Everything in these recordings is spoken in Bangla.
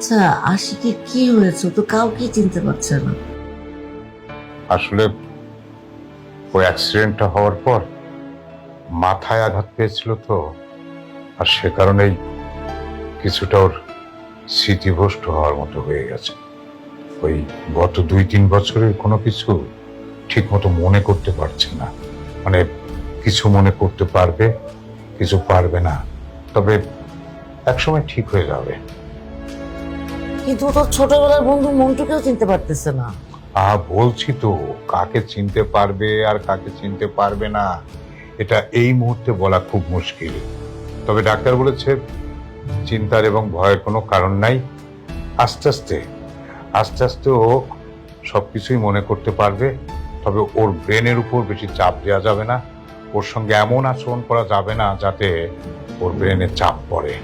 আচ্ছা আশিকে কি হয়েছে? তো কাউকে চিনতে পারছে না। আসলে ওই অ্যাক্সিডেন্টটা হওয়ার পর মাথায় আঘাত পেয়েছিল তো, আর সে কারণেই কিছুটা ওর স্মৃতিভ্রষ্ট হওয়ার মতো হয়ে গেছে। ওই গত দুই তিন বছরের কোনো কিছু ঠিক মতো মনে করতে পারছে না। মানে কিছু মনে করতে পারবে, কিছু পারবে না। তবে একসময় ঠিক হয়ে যাবে। কিন্তু ও তো ছোটবেলার বন্ধু মন্টুকেও চিনতে পারতেছে না। আ, বলছি তো, কাকে চিনতে পারবে আর কাকে চিনতে পারবে না, এটা এই মুহূর্তে বলা খুব মুশকিল। তবে ডাক্তার বলেছে, চিন্তার এবং ভয়ের কোনো কারণ নাই। আস্তে আস্তে আস্তে আস্তে ও সবকিছুই মনে করতে পারবে, তবে ওর ব্রেনের উপর বেশি চাপ দেওয়া যাবে না। ওর সঙ্গে এমন আচরণ করা যাবে না যাতে ওর ব্রেনে চাপ পড়ে।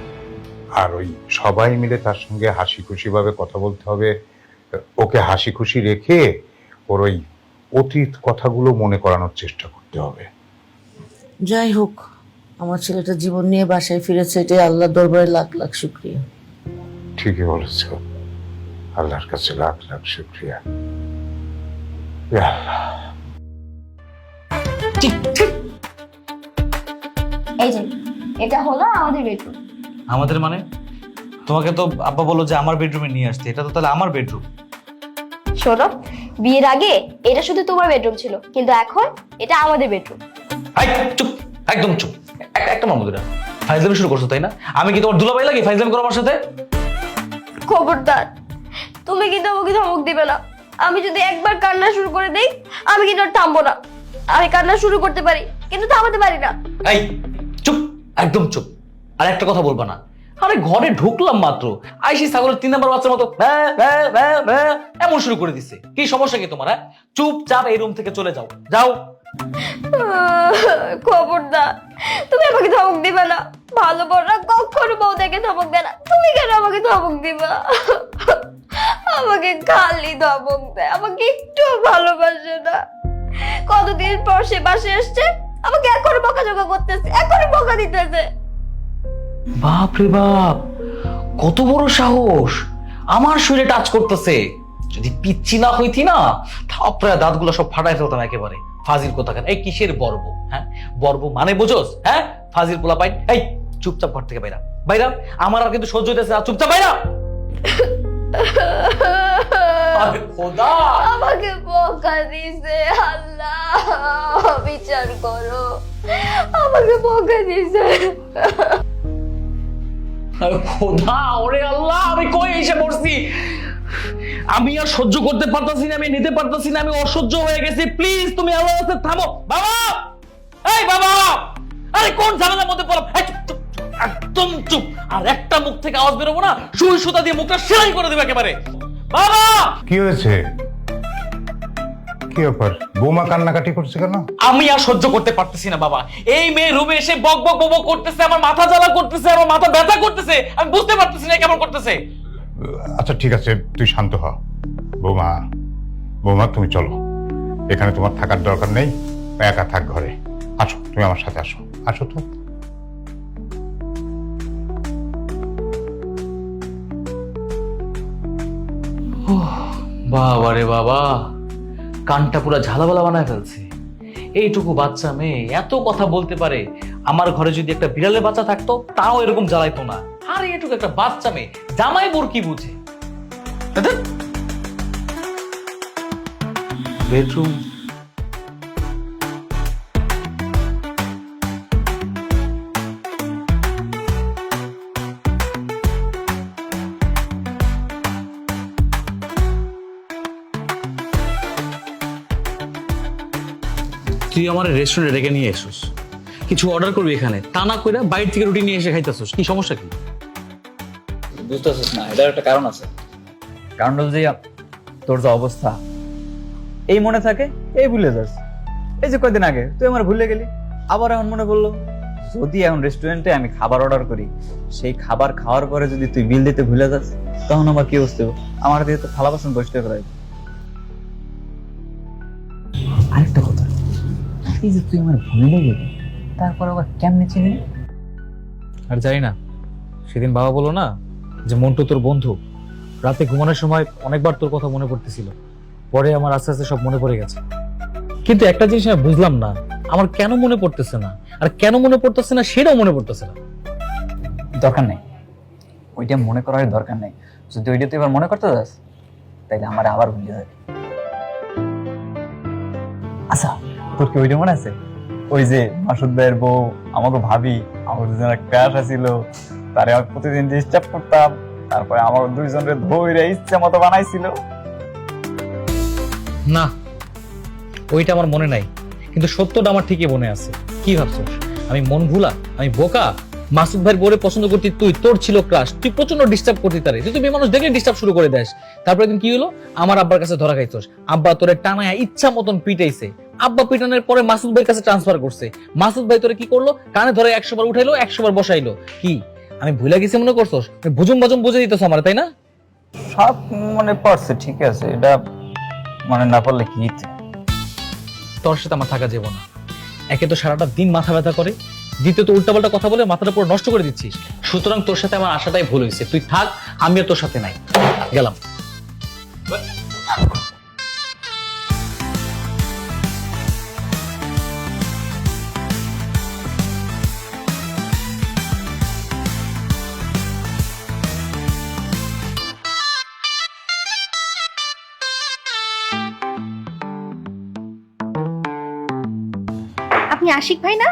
আর ওই সবাই মিলে তার সঙ্গে হাসি খুশিভাবে কথা বলতে হবে। ওকে হাসি খুশি রেখে ওর ওই অতীত কথাগুলো মনে করানোর চেষ্টা করতে হবে। যাই হোক আমার ছেলেটা জীবন নিয়ে বাসায় ফিরেছে এটাই আল্লাহ দরবারে লাখ লাখ শুক্রিয়া। ঠিকই বলেছ। আল্লাহর কাছে লাখ লাখ শুক্রিয়া। এই যে এটা হলো আমাদের বেডরুম। আমাদের মানে? তোমাকে তো আব্বা বলল যে আমার বেডরুমে নিয়ে আসতে এটা তো তাহলে আমার বেডরুম শোনো বিয়ের আগে এটা শুধু তোমার বেডরুম ছিল কিন্তু এখন এটা আমাদের বেডরুম চুপ একদম চুপ। এক- একটা মামুদিরা ফাইজলামি শুরু করছ তাই না? আমি কি তোমার দুলাভাই লাগি ফাইজলামি করো আমার সাথে? খবরদার তুমি কিন্তু আমাকে ধমক দিবে না। আমি যদি একবার কান্না শুরু করে দেই আমি কিন্তু আর থামবো না। আমি কান্না শুরু করতে পারি কিন্তু থামাতে পারি না। এই চুপ একদম চুপ। আর একটা কথা বলবা না। আরে ঘরে ঢুকলাম মাত্র। আইসি ছাগলের তিন নাম্বার বাচ্চার মতো ভ্যাঁ, ভ্যাঁ, ভ্যাঁ, এমন শুরু করে দিছে। কি সমস্যা কি তোমার হ্যাঁ? চুপচাপ এই রুম থেকে চলে যাও। যাও। খবরদার তুমি আমাকে ধমক দিবে না। ভালো বড়রা কখনো বউ দেখে ধমক দেয় না। তুমি কেন আমাকে ধমক দিবা? আমাকে খালি ধমক দেয় আমাকে একটু ভালোবাসে না। কতদিন পর সে বাসে এসছে আমাকে এখনও বকাঝকা করতেছে এখনও বকা দিতেছে। বাপ রে বাপ, কত বড় সাহস। আমার শরীরে টাচ করতেছে। যদি পিচ্ছি না হইতি না, থাপড়া দাঁতগুলো সব ফাটাই ফেলতাম একেবারে। ফাজিল কোথাকার? এই কিসের বর্ব? হ্যাঁ? বর্ব মানে বুঝোস? হ্যাঁ? ফাজিল পোলা পাই এই, চুপচাপ ঘর থেকে বাইরা। বাইরা, আমার আর কিন্তু সহ্য হইতেছে না। চুপচাপ বাইরা! আমাকে বকা দিছে, আল্লাহ! বিচার করো। আমাকে বকা দিছে। খোদা, ওরে আল্লাহ, আমি কই এসে পড়ছি? আমি আর সহ্য করতে পারতাছি না, আমি নিতে পারতাছি না, আমি অসহ্য হয়ে গেছি। প্লিজ তুমি আল্লাহ থামো। বাবা! এই বাবা! আরে, কোন ঝামেলার মধ্যে পড়লাম? একদম চুপ। আর একটা মুখ থেকে আওয়াজ বেরোবো না, সুই সুতা দিয়ে মুখটা সেলাই করে দেবে একেবারে। বাবা! কি হয়েছে? কি ব্যাপার? বৌমা কান্নাকাটি করছে কেন? আমি আর সহ্য করতে পারতেছি না বাবা। এই মেয়ে রুমে এসে বক বক বক করতেছে আমার মাথা জ্বালা করতেছে আমার মাথা ব্যথা করতেছে। আমি বুঝতে পারতেছি না কেমন করতেছে। আচ্ছা ঠিক আছে তুই শান্ত হ। বৌমা বৌমা তুমি চলো। এখানে তোমার থাকার দরকার নেই। একা থাক ঘরে। আসো তুমি আমার সাথে আসো। আসো তো। বাবা রে বাবা। কানটা পুরো ঝালাবালা বানায় ফেলছে। এইটুকু বাচ্চা মেয়ে এত কথা বলতে পারে আমার ঘরে যদি একটা বিড়ালের বাচ্চা থাকতো তাও এরকম জ্বালাইতো না। আর এটুকু একটা বাচ্চা মেয়ে জামাই বোর কি বুঝে? বেডরুম তুই আমার রেস্টুরেন্টে ডেকে নিয়ে এসোস। কিছু অর্ডার করবি এখানে। তা না করে বাইরে থেকে রুটি নিয়ে এসে খাইতেছোস। কি সমস্যা কি? বুঝতেছিস না, এটার একটা কারণ আছে। কারণটা যে, তোর যে অবস্থা, এই মনে থাকে, এই ভুলে যাস। এই যে কয়দিন আগে, তুই আমার ভুলে গেলি। আবার এখন মনে পড়ল, যদি এখন রেস্টুরেন্টে আমি খাবার অর্ডার করি, সেই খাবার খাওয়ার পরে যদি তুই বিল দিতে ভুলে যাস, তখন আমার কি অবস্থা আমার দিয়ে তো থালা বাসন পরিষ্কার করা হবে। আরেকটা যে তুই আমার ভুলে গেলি। তারপর আবার কেমনে চিনি আর জানি না সেদিন বাবা বলল না যে মন্টু তোর বন্ধু। রাতে ঘুমানোর সময় অনেকবার তোর কথা মনে পড়তেছিল। পরে আমার আস্তে আস্তে সব মনে পড়ে গেছে। কিন্তু একটা জিনিস আমি বুঝলাম না আমার কেন মনে পড়তেছে না? আর কেন মনে পড়তেছে না সেটাও মনে পড়তেছে না। দরকার নেই। ওইটা মনে করার দরকার নেই। যদি ওইটা তুই এবার মনে করতে যাস তাইলে আমার আবার ভুলে যাবে। আচ্ছা তোর কি ওইটা মনে আছে? ওই যে মাসুদ ভাইয়ের বউ আমাকে ভাবি আমার ক্রাশ আছিল। তারে আমি প্রতিদিন ডিস্টার্ব করতাম, তারপরে আমার দুইজনের ইচ্ছে মতো বানাইছিল। না, ওইটা আমার মনে নাই। কিন্তু সত্যটা আমার ঠিকই মনে আছে। কি ভাবছিস? আমি মন ভুলা? আমি বোকা? মাসুদ ভাইয়ের বোরে পছন্দ করতি তুই, তোর ছিল ক্রাশ তুই প্রচণ্ড ডিস্টার্ব করতি তারে। তুই তো মেয়ে মানুষ দেখলে ডিস্টার্ব শুরু করে দেস। তারপরে দিন কি হলো? আমার আব্বার কাছে ধরা খাইছস। আব্বা তোরে টানায় ইচ্ছা মতন পিটাইছে। আব্বা পিটানোর পরে মাসুদ ভাইয়ের কাছে ট্রান্সফার করছে। মাসুদ ভাই তোরে কি করল? কানে ধরে একশো বার উঠাইলো একশো বার বসাইলো। কি? আমি ভুলে গেছি মনে করছস? বুঝুম বাজুম বুঝে দিতেছ আমার তাই না? সব মনে পড়ছে ঠিক আছে। এটা মনে না পড়লে কি তোর সাথে আমার থাকা যাব না। একে তো সারাটা দিন মাথা ব্যথা করে। দ্বিতীয় দ্বিতীয়ত উল্টাপাল্টা কথা বলে মাথাটা পুরো নষ্ট করে দিচ্ছিস। সুতরাং তোর সাথে আমার আশাটাই ভুল হয়েছে তুই থাক আমিও তোর সাথে নাই। গেলাম। আপনি আশিক ভাই না?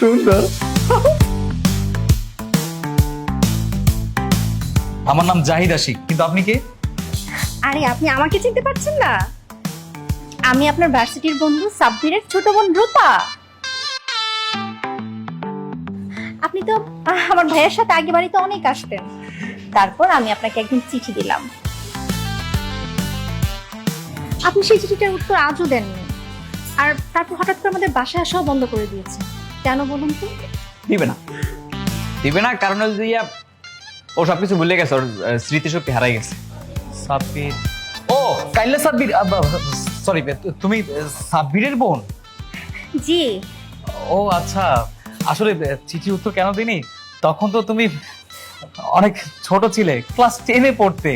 সুন্দর আমার নাম জাহিদ আশিক কিন্তু আপনি কে? আরে আপনি আমাকে চিনতে পারছেন না। আমি আপনার ভার্সিটির বন্ধু সাব্বিরের ছোট বোন রূপা। আপনি তো আমার ভাইয়ের সাথে আগে বাড়িতে অনেক আসতেন। তারপর আমি আপনাকে একদিন চিঠি দিলাম। আপনি সেই চিঠিটার উত্তর আজও দেননি। আর তারপর হঠাৎ করে আমাদের বাসায় আসাও বন্ধ করে দিয়েছে। কেন বলুন তো? দিবে না। দিবে না কারণ হচ্ছে যে ইয়া, ও সবকিছু ভুলে গেছে ওর আহ, স্মৃতিশক্তি হারাই গেছে। সাব্বির। ও কাইলে সাব্বির সরি তুমি সাব্বিরের বোন? জি। ও আচ্ছা। আসলে চিঠি উত্তর কেন দিনি? তখন তো তুমি অনেক ছোট ছিলে ক্লাস টেনে পড়তে।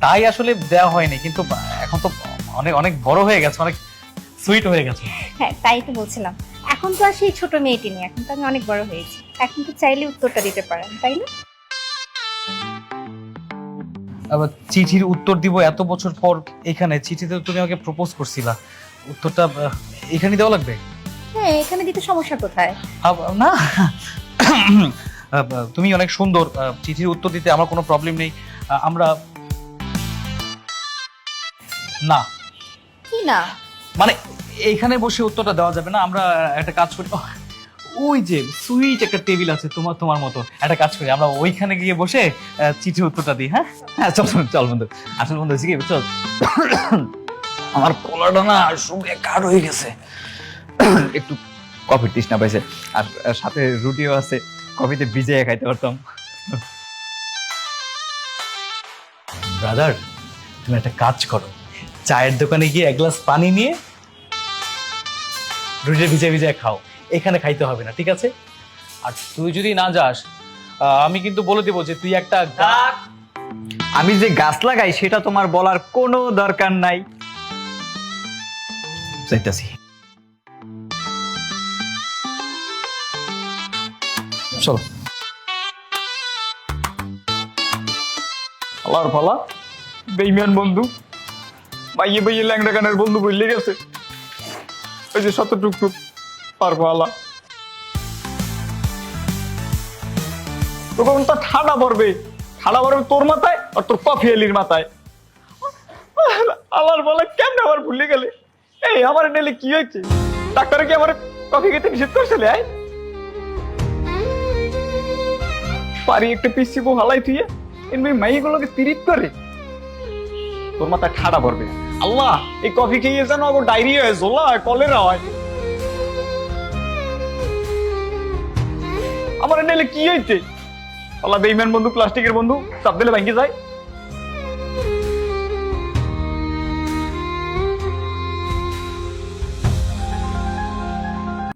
তাই আসলে দেওয়া হয়নি কিন্তু এখন তো অনেক অনেক বড় হয়ে গেছে অনেক সুইট হয়ে গেছে। হ্যাঁ তাই তো বলছিলাম। এখন তো আর সেই ছোট মেয়েটি নেই এখন তো আমি অনেক বড় হয়েছি। এখন তো চাইলে উত্তরটা দিতে পারেন তাই না? আবার চিঠির উত্তর দিব এত বছর পর এখানে চিঠিতে তুমি আমাকে প্রপোজ করছিলা। উত্তরটা এখানে দেওয়া লাগবে? হ্যাঁ এখানে দিতে সমস্যা কোথায়? না। তুমি অনেক সুন্দর চিঠির উত্তর দিতে আমার কোনো প্রবলেম নেই। আমরা না। কি না? মানে এইখানে বসে উত্তরটা দেওয়া যাবে না আমরা একটা কাজ করি। ওই যে সুইট একটা টেবিল আছে তোমার তোমার মতো। একটা কাজ করি আমরা ওইখানে গিয়ে বসে চিঠি উত্তরটা দিই হ্যাঁ? হ্যাঁ চল চল, বন্ধু। আসল বন্ধু হচ্ছে কি চল আমার কলাটা না শুকিয়ে কাঠ হয়ে গেছে। একটু কফির তৃষ্ণা পাইছে। আর সাথে রুটিও আছে কফিতে ভিজিয়ে খাইতে পারতাম। ব্রাদার তুমি একটা কাজ করো। চায়ের দোকানে গিয়ে এক গ্লাস পানি নিয়ে রুটিটা ভিজে ভিজে খাও। এখানে খাইতে হবে না, ঠিক আছে? আর তুই যদি না যাস আমি কিন্তু বলে দেবো যে তুই একটা গা- আমি যে গাছ লাগাই, সেটা তোমার বলার কোনো দরকার নাই। যাইতাছি। চলো। আল্লাহর বেইমান বন্ধু। বাইয়ে বাইয়ে ল্যাংড়া গানের বন্ধু বললে গেছে। ওই যে শত টুকটুক পারব আলা তখন তো ঠাডা পড়বে। ঠাডা পড়বে তোর মাথায় আর তোর কফি এলির মাথায়। আল্লাহর বলে, কেমনে আবার ভুলে গেলে? এই, আমার নেলে কি হয়েছে? ডাক্তারে কি আমার কফি খেতে নিষেধ করছিলে, আয়? পারি একটা পিসি বউ হালাই তুই এমনি মাইগুলোকে তিরিত করে। তোর মাথায় ঠাডা পড়বে। আল্লাহ, এই কফি খেয়ে যেন আবার ডায়রিয়া হয় জোলা হয় কলেরা হয়। আমার এটা কি হইতে? আল্লাহ বেইমান বন্ধু, প্লাস্টিকের বন্ধু, চাপ দিলে ভাঙ্গি যায়।